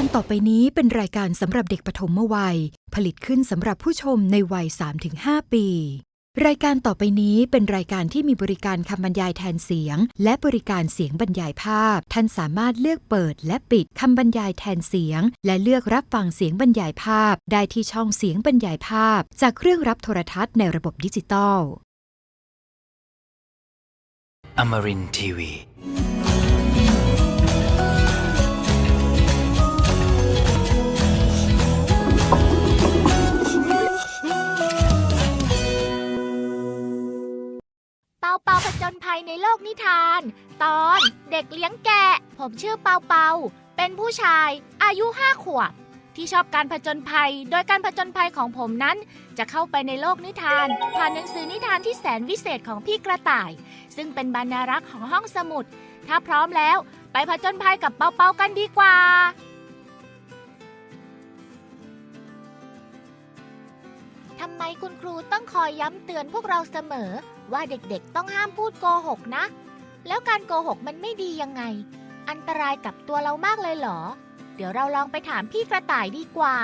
การต่อไปนี้เป็นรายการสำหรับเด็กปฐมวัย ผลิตขึ้นสำหรับผู้ชมในวัย 3-5 ปี รายการต่อไปนี้เป็นรายการที่มีบริการคำบรรยายแทนเสียง และบริการเสียงบรรยายภาพ ท่านสามารถเลือกเปิดและปิดคำบรรยายแทนเสียง และเลือกรับฟังเสียงบรรยายภาพ ได้ที่ช่องเสียงบรรยายภาพ จากเครื่องรับโทรทัศน์ในระบบดิจิตอล Amarin Tiwi. เปาเปาผจญภัยในโลกนิทาน ตอนเด็กเลี้ยงแกะ ผมชื่อเปาเปา เป็นผู้ชาย อายุห้าขวบ ที่ชอบการผจญภัย โดยการผจญภัยของผมนั้น จะเข้าไปในโลกนิทาน ผ่านหนังสือนิทานที่แสนวิเศษของพี่กระต่าย ซึ่งเป็นบรรณารักษ์ของห้องสมุด ถ้าพร้อมแล้ว ไปผจญภัยกับเปาเปากันดีกว่าทำไมคุณครูต้องคอยย้ำเตือนพวกเราเสมอ ว่าเด็กๆ ต้องห้ามพูดโกหกนะ แล้วการโกหกมันไม่ดียังไง อันตรายกับตัวเรามากเลยเหรอ เดี๋ยวเราลองไปถามพี่กระต่ายดีกว่า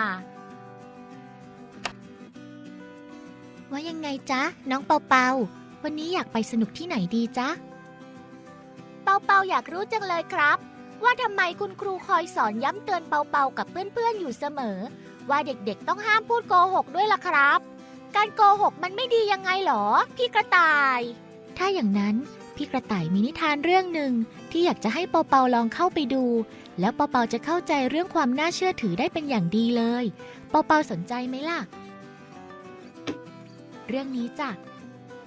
ว่ายังไงจ๊ะ น้องเปาเปา วันนี้อยากไปสนุกที่ไหนดีจ๊ะ เปาเปาอยากรู้จังเลยครับ ว่าทำไมคุณครูคอยสอนย้ำเตือนเปาเปากับเพื่อนๆอยู่เสมอ ว่าเด็กๆต้องห้ามพูดโกหกด้วยล่ะครับ การโกหกมันไม่ดียังไงหรอ พี่กระต่าย ถ้าอย่างนั้นพี่กระต่ายมีนิทานเรื่องหนึ่งที่อยากจะให้เปาเปาลองเข้าไปดู แล้วเปาเปาจะเข้าใจเรื่องความน่าเชื่อถือได้เป็นอย่างดีเลย เปาเปาสนใจไหมล่ะ เรื่องนี้จ้ะ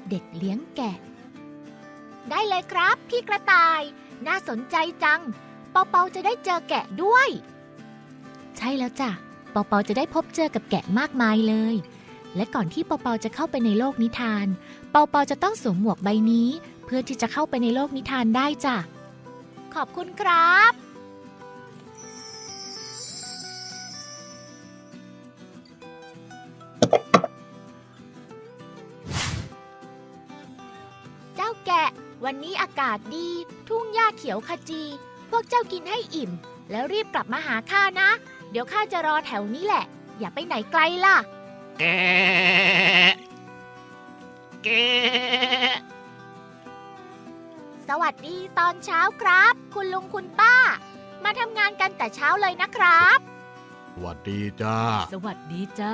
เด็กเลี้ยงแกะ ได้เลยครับ พี่กระต่าย น่าสนใจจัง เปาเปาจะได้เจอแกะด้วย ใช่แล้วจ้ะเปาเปาจะได้พบเจอกับแกะมากมายเลย และก่อนที่เปาเปาจะเข้าไปในโลกนิทาน เปาเปาจะต้องสวมหมวกใบนี้ เพื่อที่จะเข้าไปในโลกนิทานได้จ้ะ ขอบคุณครับ เจ้าแกะ วันนี้อากาศดี ทุ่งหญ้าเขียวขจี พวกเจ้ากินให้อิ่ม แล้วรีบกลับมาหาข้านะ เดี๋ยวข้าจะรอแถวนี้แหละ อย่าไปไหนไกลล่ะ แกแกสวัสดีตอนเช้าครับ คุณลุงคุณป้า มาทำงานกันแต่เช้าเลยนะครับ สวัสดีจ้า สวัสดีจ้า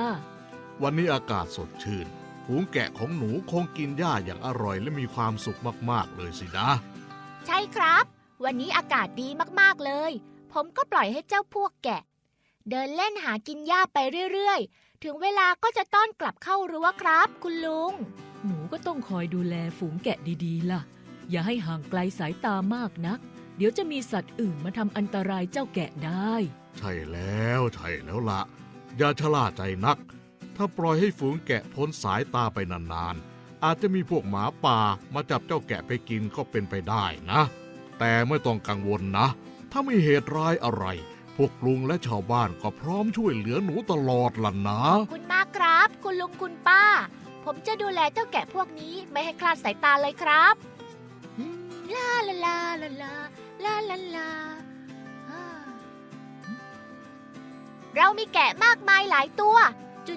วันนี้อากาศสดชื่น ฝูงแกะของหนูคงกินหญ้าอย่างอร่อยและมีความสุขมากๆเลยสินะ ใช่ครับ วันนี้อากาศดีมากๆเลย ผมก็ปล่อยให้เจ้าพวกแกะ เดินเล่นหากินหญ้าไปเรื่อยๆ ถึงเวลาก็จะต้อนกลับเข้ารั้วครับ คุณลุง หนูก็ต้องคอยดูแลฝูงแกะดีๆ ล่ะ อย่าให้ห่างไกลสายตามากนัก เดี๋ยวจะมีสัตว์อื่นมาทำอันตรายเจ้าแกะได้ ใช่แล้วใช่แล้วละอย่าชะล่าใจนัก ถ้าปล่อยให้ฝูงแกะพ้นสายตาไปนานๆ อาจจะมีพวกหมาป่ามาจับเจ้าแกะไปกินก็เป็นไปได้นะ แต่ไม่ต้องกังวลนะ ถ้ามีเหตุร้ายอะไร พวกลุงและชาวบ้านก็พร้อมช่วยเหลือหนูตลอดล่ะนะคุณมากครับ คุณลุงคุณป้า ผมจะดูแลเจ้าแกะพวกนี้ไม่ให้คลาดสายตาเลยครับอืมลาลาลาลาลาลาลาลาอ่าเรามีแกะมากมายหลายตัว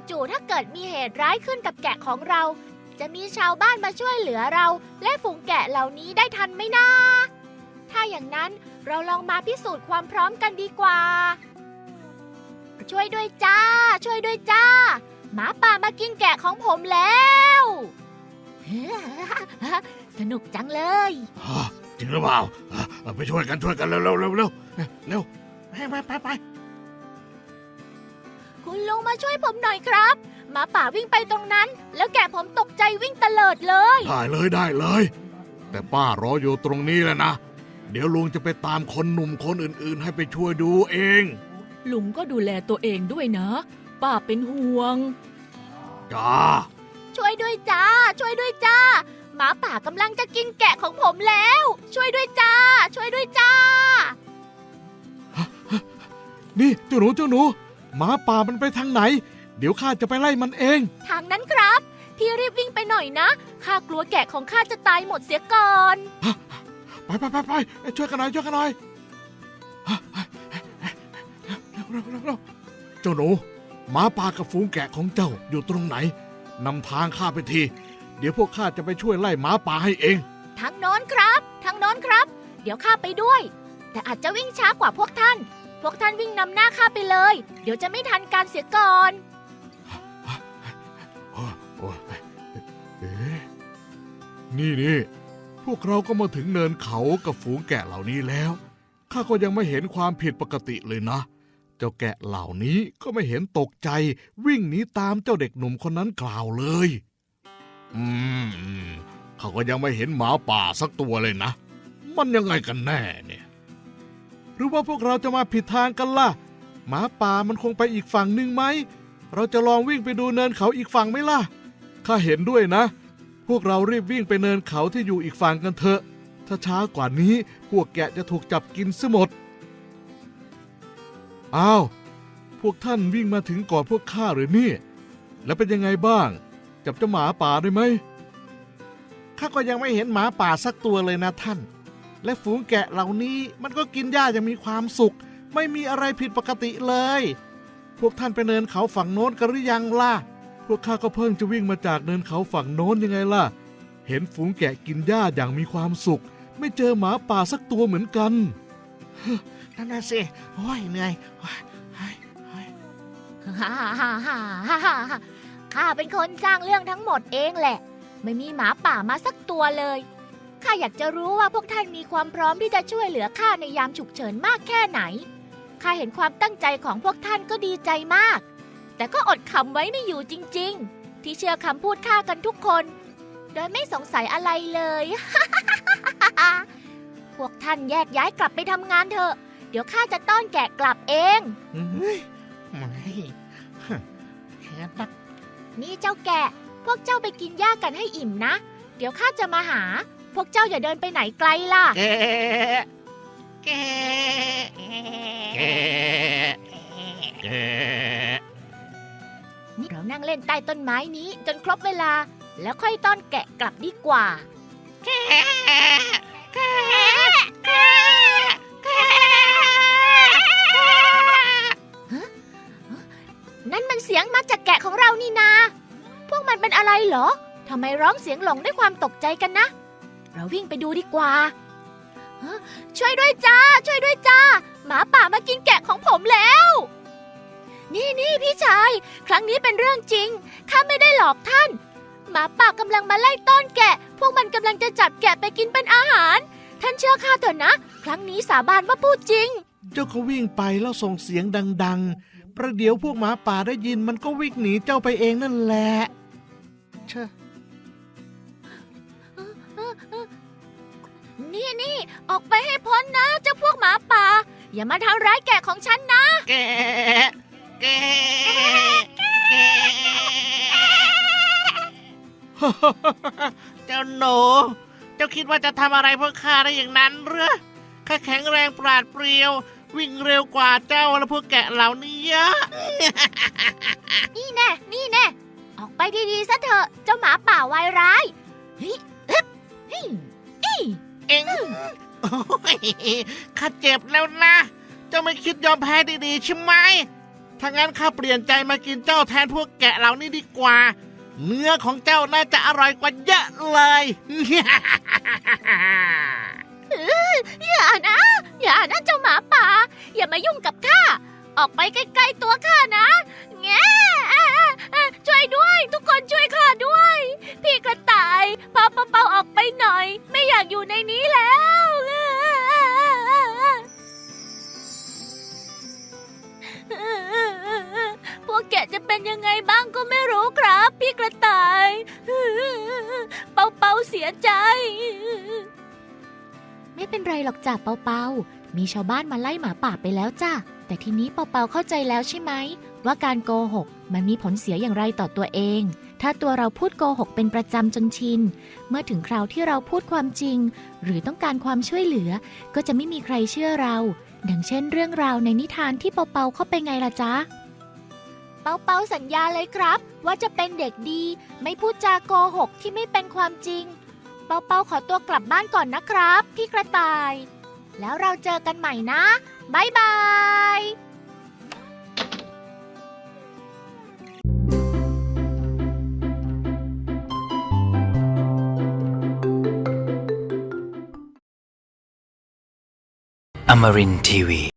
จู่ๆถ้าเกิดมีเหตุร้ายขึ้นกับแกะของเรา จะมีชาวบ้านมาช่วยเหลือเรา และฝูงแกะเหล่านี้ได้ทันไหมนะ ถ้าอย่างนั้น เราลองมาพิสูจน์ความพร้อมกันดีกว่า ช่วยด้วยจ้า ช่วยด้วยจ้า หมาป่ามากินแกะของผมแล้ว สนุกจังเลยฮะจริงหรือเปล่าอะไปช่วยกันช่วยกันเร็วเร็วเร็วเร็วเร็วไปไปไปไปคุณลุงมาช่วยผมหน่อยครับ หมาป่าวิ่งไปตรงนั้น แล้วแกะผมตกใจวิ่งเตลิดเลย ได้เลยได้เลย แต่ป้ารออยู่ตรงนี้แหล้วนะ เดี๋ยวลุงจะไปตามคนหนุ่มคนอื่นๆ ให้ไปช่วยดูเอง ลุงก็ดูแลตัวเองด้วยนะ ป้าเป็นห่วง จ้า ช่วยด้วยจ้า ช่วยด้วยจ้า หมาป่ากำลังจะกินแกะของผมแล้ว ช่วยด้วยจ้า ช่วยด้วยจ้า นี่เจ้าหนูเจ้าหนูหมาป่ามันไปทางไหน เดี๋ยวข้าจะไปไล่มันเอง ทางนั้นครับ พี่รีบวิ่งไปหน่อยนะข้ากลัวแกะของข้าจะตายหมดเสียก่อน ไปไปไปไปช่วยกันหน่อยช่วยกันหน่อยเร็วเร็วเร็วเจ้าหนูหมาป่ากับฝูงแกะของเจ้าอยู่ตรงไหนนำทางข้าไปที เดี๋ยวพวกข้าจะไปช่วยไล่หมาป่าให้เองทางโน้นครับทางโน้นครับ เดี๋ยวข้าไปด้วย แต่อาจจะวิ่งช้ากว่าพวกท่าน พวกท่านวิ่งนำหน้าข้าไปเลย เดี๋ยวจะไม่ทันการเสียก่อนโอ้โอ้เอ๊ะนี่นี่พ วกเราก็มาถึงเนินเขากับฝูงแกะเหล่านี้แล้ว ข้าก็ยังไม่เห็นความผิดปกติเลยนะ เจ้าแกะเหล่านี้ก็ไม่เห็นตกใจ วิ่งหนีตามเจ้าเด็กหนุ่มคนนั้นกล่าวเลย อืมข้าก็ยังไม่เห็นหมาป่าสักตัวเลยนะ มันยังไงกันแน่เนี่ย หรือว่าพวกเราจะมาผิดทางกันล่ะ หมาป่ามันคงไปอีกฝั่งหนึ่งไหม เราจะลองวิ่งไปดูเนินเขาอีกฝั่งไหมล่ะ ข้าเห็นด้วยนะ พวกเรารีบวิ่งไปเนินเขาที่อยู่อีกฝั่งกันเถอะ ถ้าช้ากว่านี้พวกแกะจะถูกจับกินซะหมด อ้าว พวกท่านวิ่งมาถึงก่อนพวกข้าหรือนี่ แล้วเป็นยังไงบ้าง จับเจ้าหมาป่าได้ไหม ข้าก็ยังไม่เห็นหมาป่าสักตัวเลยนะท่าน และฝูงแกะเหล่านี้มันก็กินหญ้าอย่างมีความสุข ไม่มีอะไรผิดปกติเลย พวกท่านไปเนินเขาฝั่งโน้นกันหรือยังล่ะ พวกข้าก็เพิ่งจะวิ่งมาจากเนินเขาฝั่งโน้นยังไงล่ะ เห็นฝูงแกะกินหญ้าอย่างมีความสุข ไม่เจอหมาป่าสักตัวเหมือนกันนั่นน่ะสิโอ้ยเหนื่อยฮ่าฮ่าฮ่าฮ่าข้าเป็นคนสร้างเรื่องทั้งหมดเองแหละ ไม่มีหมาป่ามาสักตัวเลยข้าอยากจะรู้ว่าพวกท่านมีความพร้อมที่จะช่วยเหลือข้าในยามฉุกเฉินมากแค่ไหนข้าเห็นความตั้งใจของพวกท่านก็ดีใจมาก แต่ก็อดขำไว้ไม่อยู่จริง ๆ ที่เชื่อคำพูดข้ากันทุกคน โดยไม่สงสัยอะไรเลย พวกท่านแยกย้ายกลับไปทำงานเถอะ เดี๋ยวข้าจะต้อนแกะกลับเองเฮ้ยไม่ฮะแค่นักนี่เจ้าแกะ พวกเจ้าไปกินหญ้ากันให้อิ่มนะ เดี๋ยวข้าจะมาหา พวกเจ้าอย่าเดินไปไหนไกลล่ะ แกแกแกแกนี่เรา นั่งเล่นใต้ต้นไม้นี้จนครบเวลา แล้วค่อยต้อนแกะกลับดีกว่าฮนั่นมันเสียงมาจากแกะของเรานี่นา พวกมันเป็นอะไรเหรอ ทำไมร้องเสียงหลงด้วยความตกใจกันนะ เราวิ่งไปดูดีกว่า ช่วยด้วยจ้า ช่วยด้วยจ้า หมาป่ามากินแกะของผมแล้ว นี่นี่พี่ชาย ครั้งนี้เป็นเรื่องจริง ข้าไม่ได้หลอกท่าน หมาป่ากำลังมาไล่ต้อนแกะ พวกมันกำลังจะจับแกะไปกินเป็นอาหาร ท่านเชื่อข้าเถอะนะ ครั้งนี้สาบานว่าพูดจริง เจ้าก็วิ่งไปแล้วส่งเสียงดัง ๆ ประเดี๋ยวพวกหมาป่าได้ยินมันก็วิ่งหนีเจ้าไปเองนั่นแหละเชอะนี่นี่ออกไปให้พ้นนะ เจ้าพวกหมาป่า อย่ามาทำร้ายแกะของฉันนะ แกแกแก เจ้าหนู เจ้าคิดว่าจะทำอะไรพวกข้าได้อย่างนั้นหรือข้าแข็งแรงปราดเปรียว วิ่งเร็วกว่าเจ้าและพวกแกะเหล่านี้เยอะ นี่แน่ นี่แน่ ออกไปดีๆซะเถอะ เจ้าหมาป่าวายร้ายเฮ้ยอึ๊บเฮ้ยอี้เอ็งโอ้ยข้าเจ็บแล้วนะ เจ้าไม่คิดยอมแพ้ดีๆใช่ไหม ถ้างั้นข้าเปลี่ยนใจมากินเจ้าแทนพวกแกะเหล่านี้ดีกว่า เนื้อของเจ้าน่าจะอร่อยกว่าเยอะเลย อย่านะ อย่านะเจ้าหมาป่า อย่ามายุ่งกับข้า ออกไปใกล้ๆตัวข้านะ แง่ช่วยด้วย ทุกคนช่วยข้าด้วย พี่กระต่ายพาเป่าออกไปหน่อย ไม่อยากอยู่ในนี้แล้ว พวกแกจะเป็นยังไงบ้างก็ไม่รู้ครับ พี่กระต่าย เปาเปาเสียใจ ไม่เป็นไรหรอกจ้ะเปาเปา มีชาวบ้านมาไล่หมาป่าไปแล้วจ้ะ แต่ทีนี้เปาเปาเข้าใจแล้วใช่ไหม ว่าการโกหกมันมีผลเสียอย่างไรต่อตัวเอง ถ้าตัวเราพูดโกหกเป็นประจำจนชิน เมื่อถึงคราวที่เราพูดความจริง หรือต้องการความช่วยเหลือ ก็จะไม่มีใครเชื่อเรา ดังเช่นเรื่องราวในนิทานที่เปาเปาเข้าไปไงล่ะจ๊ะ เปาเปาสัญญาเลยครับ ว่าจะเป็นเด็กดี ไม่พูดจาโกหกที่ไม่เป็นความจริง เปาเปาขอตัวกลับบ้านก่อนนะครับ พี่กระต่าย แล้วเราเจอกันใหม่นะบ๊ายบาย Marine TV